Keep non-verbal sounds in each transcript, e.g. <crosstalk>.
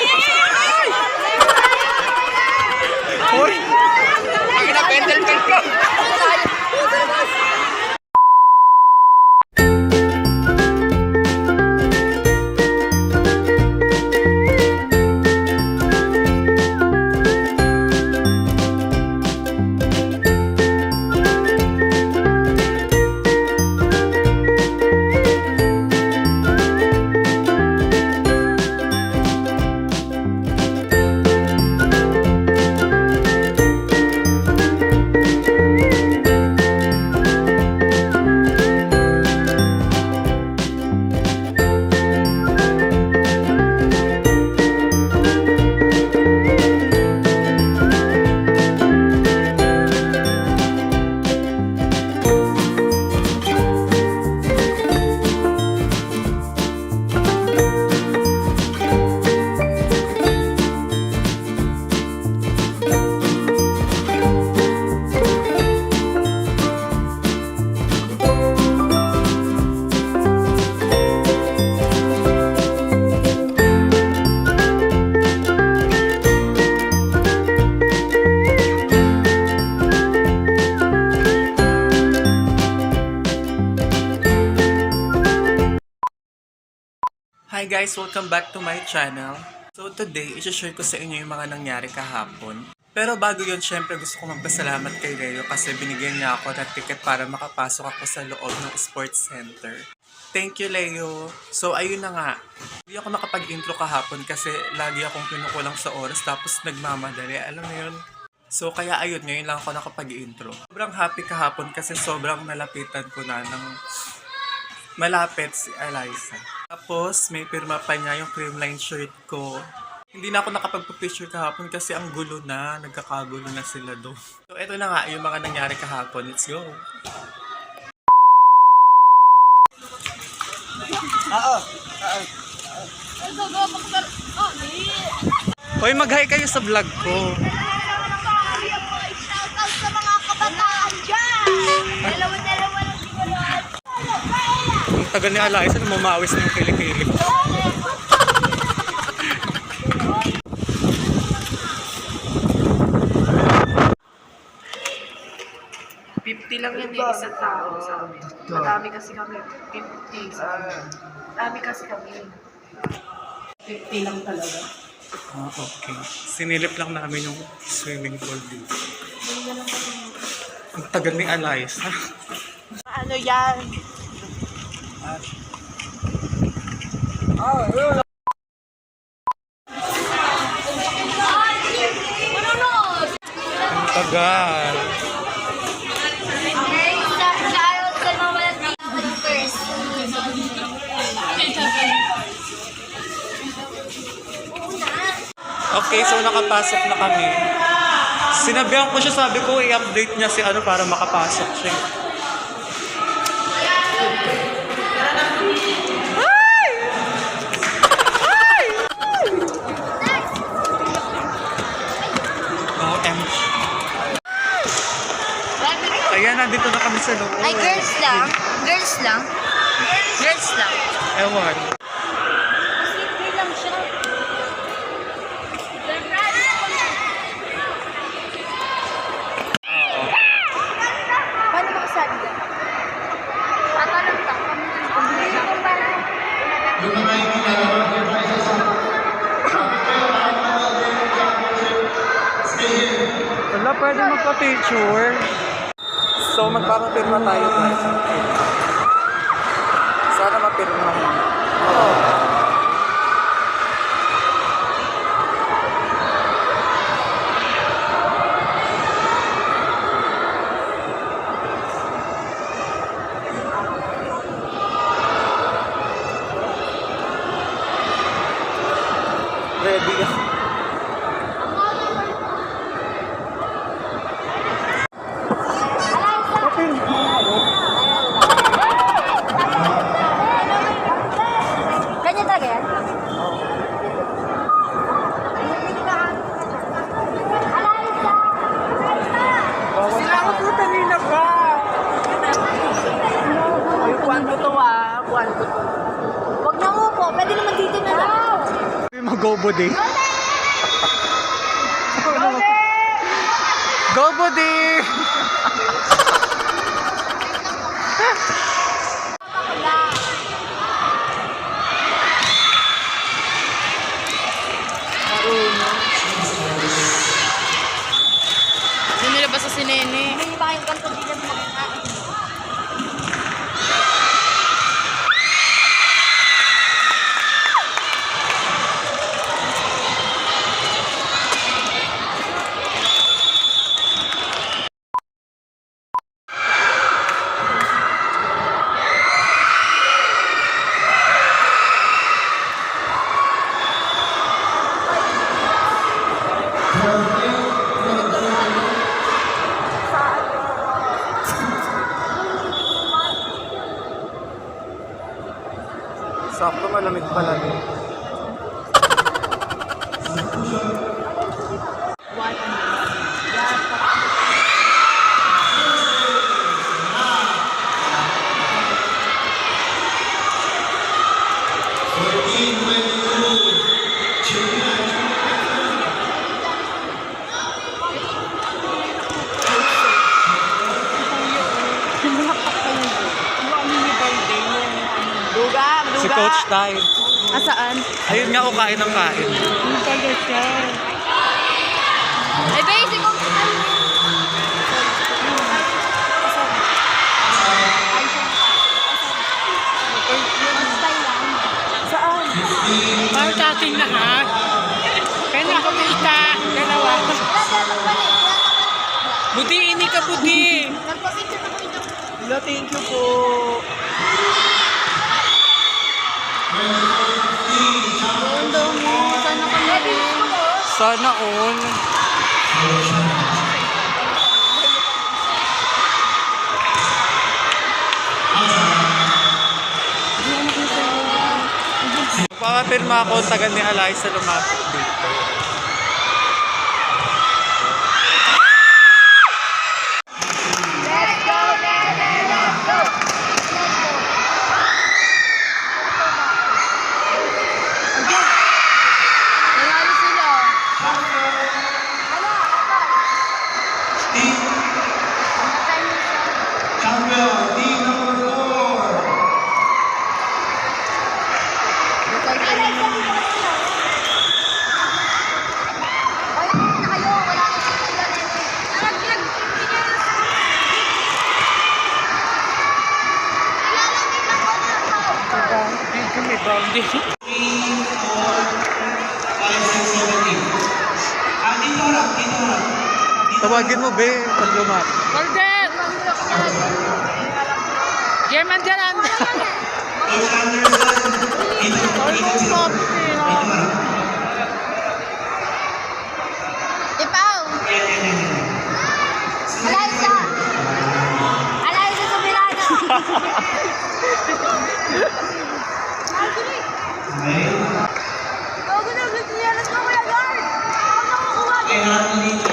yeah, <laughs> yeah. Guys! Welcome back to my channel. So today, isi-share ko sa inyo yung mga nangyari kahapon. Pero bago yun, syempre gusto ko magpasalamat kay Leo kasi binigyan niya ako ng ticket para makapasok ako sa loob ng sports center. Thank you, Leo. So, ayun na nga. Hindi ako nakapag-intro kahapon kasi lagi akong kinukulang sa oras tapos nagmamadali. Alam mo yun? So, kaya ayun, ngayon lang ako nakapag-intro. Sobrang happy kahapon kasi sobrang nalapitan ko na ng malapit si Eliza. Tapos, may pirma pa niya yung creamline shirt ko. Hindi na ako nakapagpa-picture kahapon kasi ang gulo na. Nagkakagulo na sila doon. So, eto na nga yung mga nangyari kahapon. Let's go! Hoy, mag-hi kayo sa vlog ko. Tagal ni Eliza, namamawis na yung kilikili. Fifty lang yan eh, isang tao sa amin. Madami kasi kami. 50 sa amin. Madami kasi kami. 50 lang talaga. Ah, okay. Sinilip lang namin yung swimming pool dito. Ang tagal ni Eliza. Ano yan? Ang tagal. Okay, so nakapasok na kami. Sinabihan ko siya, sabi ko, i-update niya si ano para makapasok siya. Sa loob. Ay, girls lang. Girls lang. Girls lang. Ewan. Sleepy lang siya. Paano makasabi ka? Tatanong ka. Wala, pwede magpa-picture. So, magpapapirma tayo guys. Sana mapirma mo. Ready Ayun nga, kain ng kain. Ay, basic kong Saan? Para sa ating lahat. Kaya na kami isa, dalawa. Buti, ini ka buti. Nagpapicture na Hello, thank you po. Sana kami rin. Sana all. Papapirma ako tagal ni Eliza lumapit dito. Let's go, Nene! Let's go! Let's go! Nanalo sila. Ano? Namatay mo siya. Champion, team number four. Nanay, sabi ko sila. Ay, na kayo. Wala akong sila. Nag- nag- Ilalagay lang ko ng tao. Dito may boundary. Three, four, five, six, seven, eight. Ah, dito lang, dito lang. Tawagin mo, be, pag lumapit. Golden! German. Coach Anderson, dito, dito sila. Dito lang. Ipaw! Yan, yan, yan, yan. Alaysa! Alaysa Soberano! Okay. Bago na, gusto niya na sa kuya guard! Okay, harap mo dito.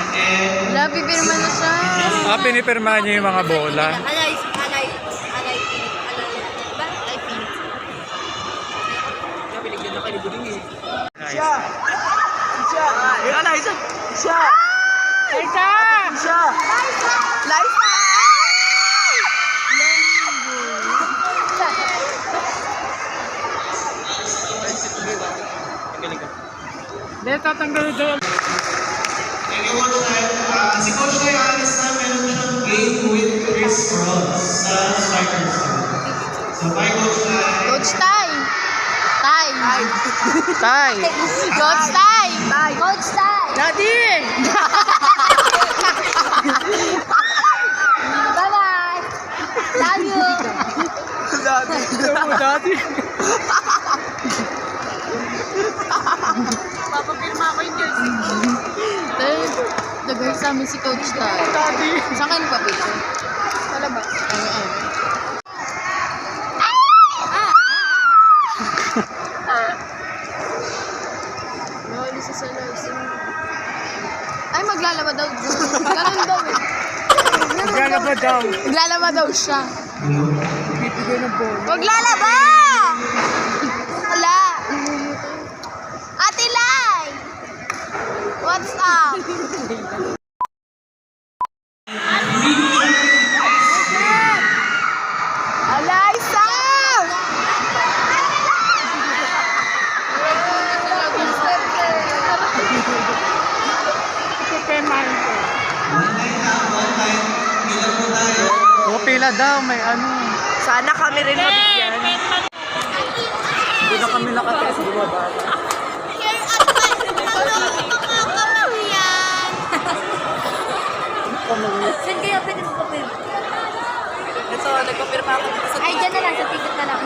And then, Wala, pipirma na siya. Ah, pinipirmahan niya yung mga bola. Alay, alay, alay, alay, ba? Alay, pin. Binigyan na kayo Buding eh. Siya! Siya! Eh, ala, isa! Siya! Isa! Siya! Liza! Dito tatanggalin doon. Tay. Ah, si Coach Tay, ah, this time meron siyang game with Chris Ross sa strikers. So, bye, Coach Tay. Coach Tay! Tay! Tay! <laughs> Coach Tay! Coach Tay! Daddy! <laughs> Bye-bye! Love you! Dati. Daddy! Nag sa amin si Coach Tay. Saan kayo nagpa-picture? Sa labas. Sa sellers. Ay, maglalaba daw. Ganun daw eh. Maglalaba daw. Maglalaba daw siya. Bibigay ng bola. Maglalaba! 全然いいから。Ay, dyan na lang, sa ticket na lang.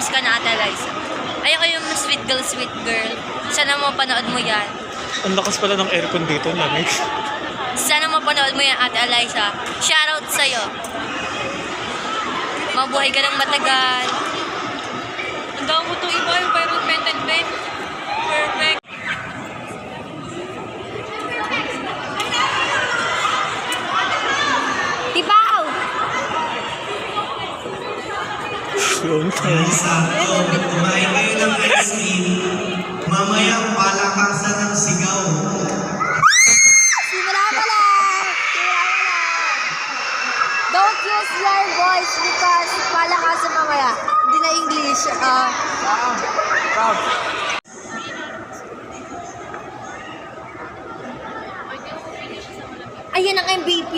times ka na, Ate Liza. Ayoko yung sweet girl, sweet girl. Sana mo panood mo yan. Ang lakas pala ng aircon dito, lamig. Sana mo panood mo yan, Ate Eliza. Shoutout sa'yo. Mabuhay ka ng matagal. Ang daw mo itong iba yung perfect and perfect. Perfect. Yun, guys. Kumain kayo ng ice cream. Mamaya palakasan ng sigaw. Simula pa lang! Simula pa lang! Don't use your voice because palakasan mamaya. Hindi na English. Ah. Uh, wow. Proud. Ayan ang MVP.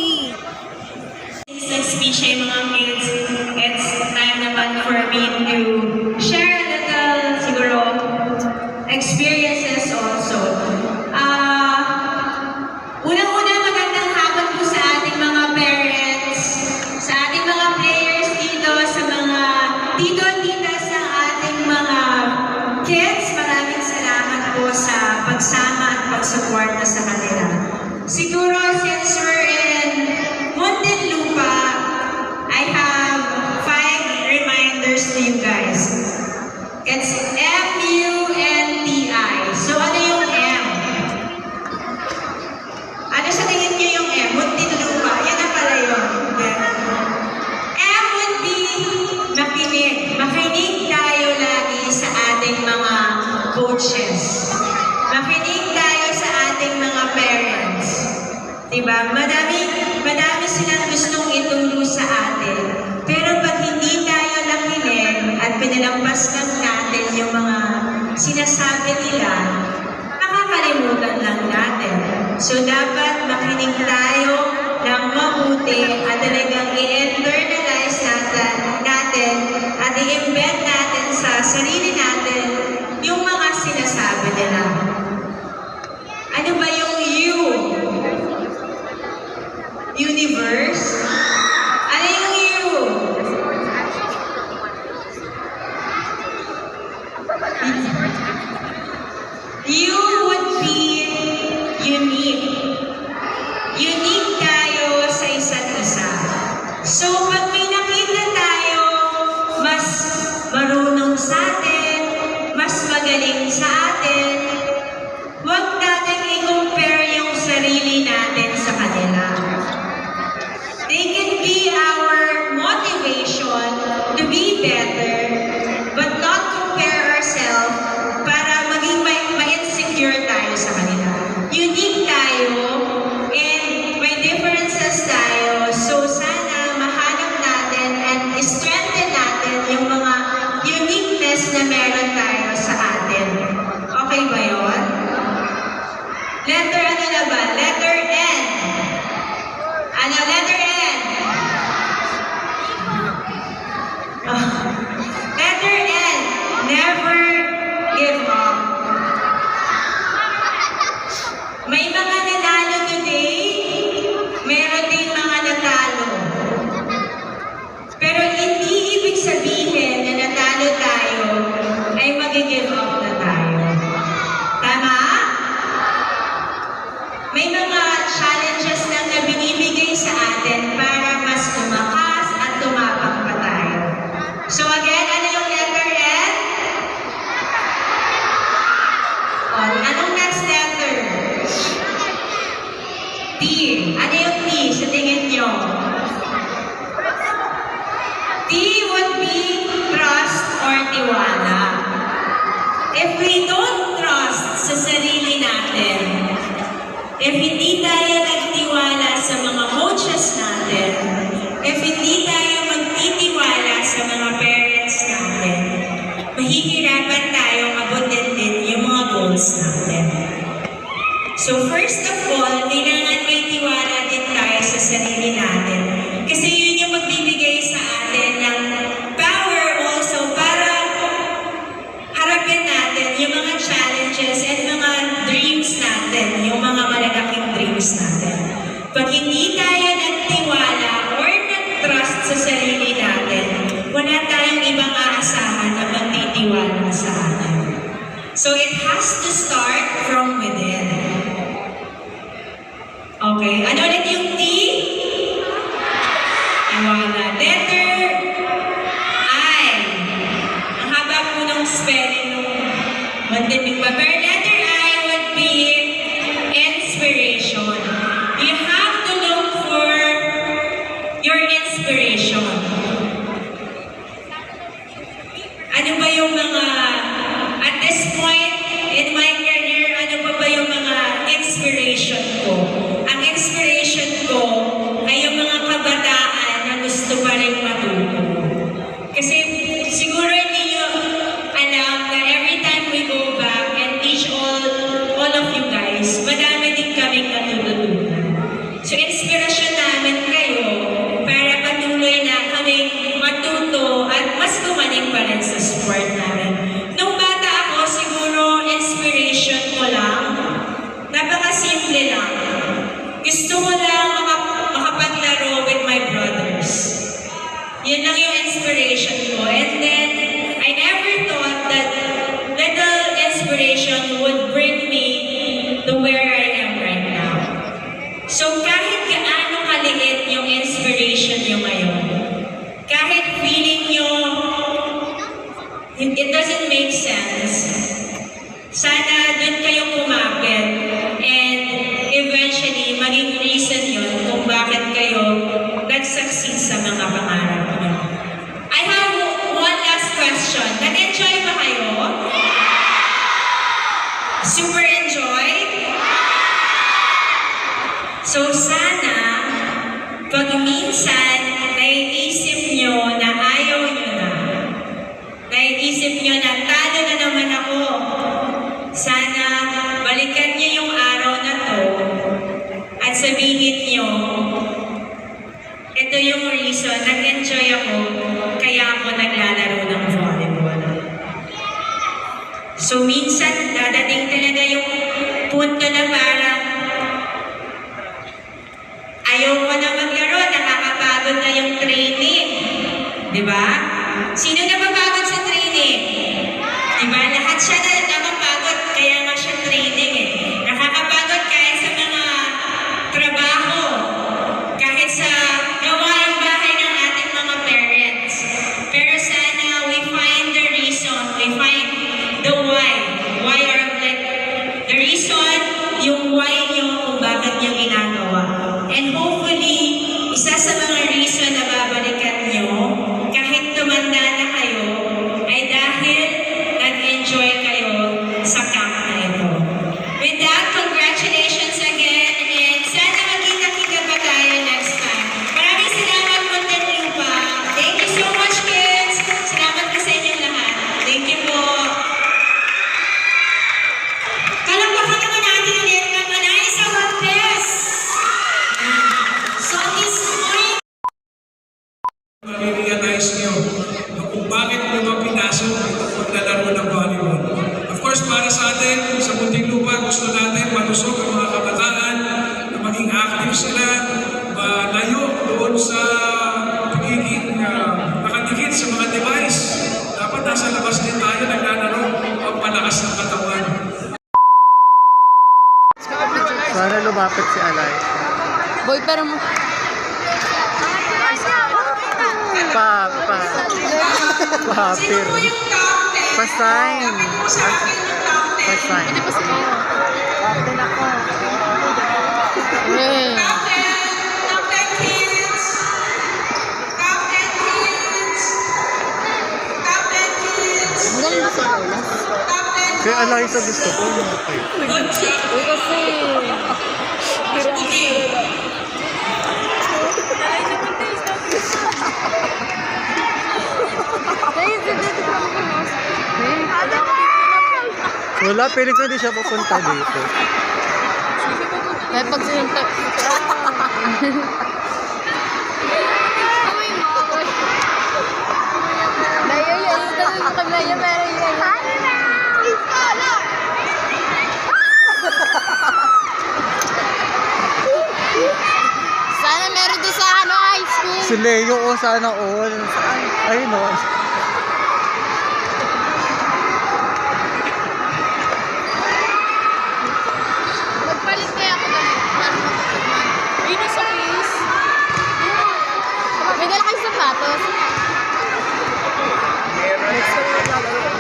team. Ano yung T sa tingin nyo? T would be trust or tiwala. If we Start. Super enjoyed? So sana, pag minsan, naman Nakakatiyo sila malayo doon sa pagiging uh, nakadikit sa mga device. Dapat nasa labas din tayo naglalaro ang malakas ng katawan. Sana lumapit si Alay. Boy, pero mo... Pa, pa. Papir. Pasign. Pasign. Hindi pa sign. Captain ako. Kaya Eliza gusto ko yung matay. Uy, kasi... Wala, feeling ko hindi siya papunta dito. May pag sinuntok. Layo yun. Dali mo kami layo. Meron yun. Sana meron doon sa ano, high school. Si Leo, oh, sana all. Ayun, oh. Magpalit kaya ako doon. Yun sa please. May dala kayong sapatos. Ayan,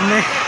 Ne.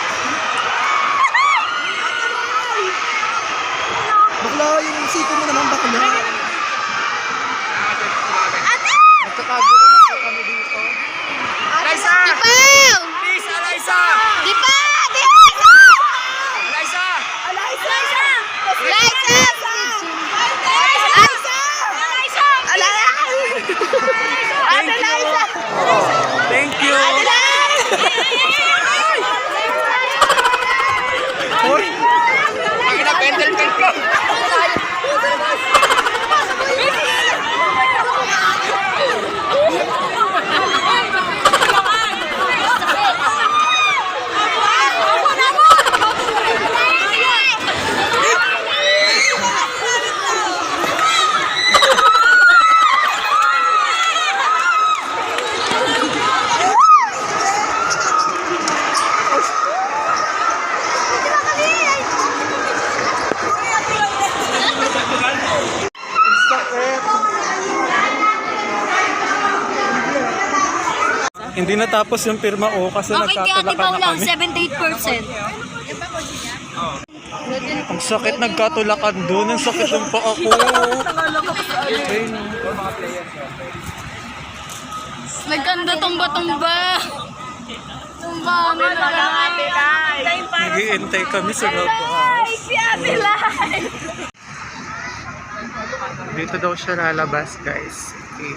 Natapos yung pirma o kasi Okay, nagkatulakan na lang, kami. 78%. Ang sakit nagkatulakan doon. Ang sakit ng pa ako. Ayun. Nagkanda tumba-tumba. Tumba, ano na lang. Nag-iintay kami sa labas. Si Ate Lai. Dito daw siya lalabas, guys. Okay.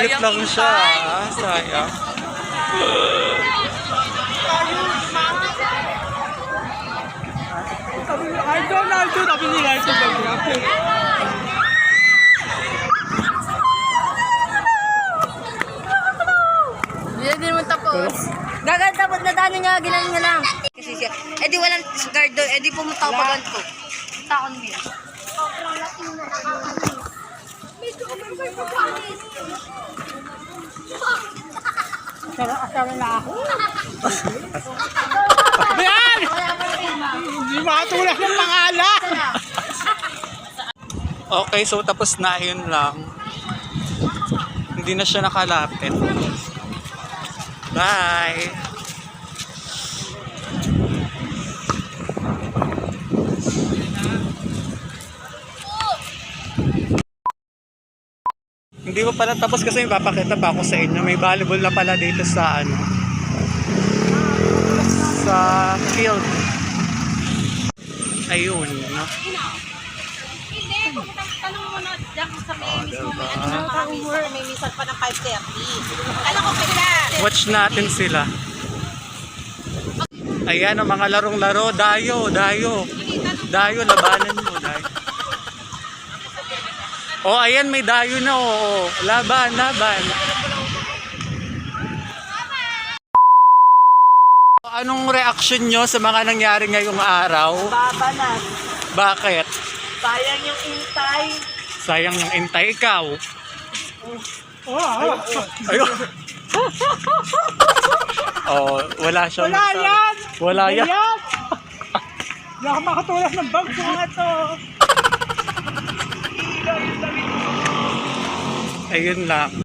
Saglit Sayang lang siya. ah. Sayang. Ay, Donald, sabi nila ito. Hindi na din naman tapos. Gagan tapos na dano nga, ginaling na lang. Kasi siya, eh di walang guard doon, eh di pumunta ako pag ganito. Takon niya. Asawa na ako. <laughs> Yan! Hindi makatulak ng pangalan. Okay, so tapos na yun lang. Hindi na siya nakalapit. Bye! Hindi pa pala tapos kasi may papakita pa ako sa inyo. May volleyball na pala dito sa ano. Sa field. Ayun, no? Tanong mo na dyan sa may mismo diba? may may misal pa ng 5.30. Kala ko kaya. Watch natin sila. Ayan ang mga larong-laro. Dayo, dayo. Dayo, labanan. Oh, ayan may dayo na. Oh. Laban, laban. Anong reaction nyo sa mga nangyari ngayong araw? Babanas. Bakit? Sayang yung intay. Sayang yung intay ikaw. Oh, Ayun. oh, wala siya. Wala yan! Wala yan. Yan! Hindi ako makatulak ng bag ko nga to. Ayun lang.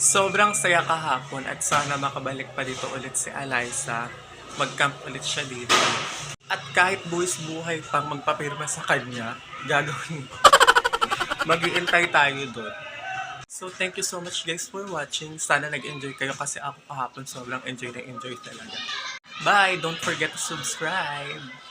Sobrang saya kahapon at sana makabalik pa dito ulit si Eliza. Mag-camp ulit siya dito. At kahit buwis buhay pang magpapirma sa kanya, gagawin. <laughs> Mag-iintay tayo doon. So thank you so much guys for watching. Sana nag-enjoy kayo kasi ako kahapon sobrang enjoy na enjoy talaga. Bye! Don't forget to subscribe!